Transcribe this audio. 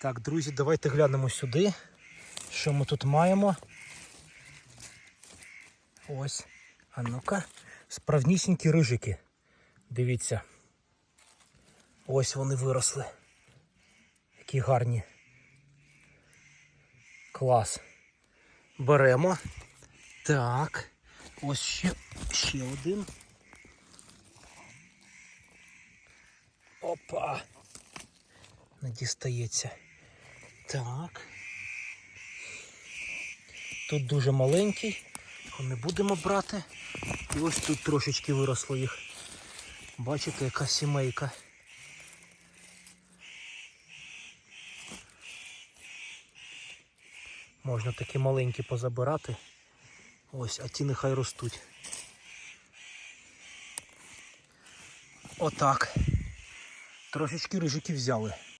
Так, друзі, давайте глянемо сюди. Що ми тут маємо? Ось. А ну-ка. Справнісінькі рижики. Дивіться. Ось вони виросли. Які гарні. Клас. Беремо. Так. Ось ще, ще один. Опа. Не дістається. Так. Тут дуже маленький. Його не будемо брати. І ось тут трошечки виросло їх. Бачите, яка сімейка. Можна такі маленькі позабирати. Ось, а ті нехай ростуть. Отак. Трошечки рижики взяли.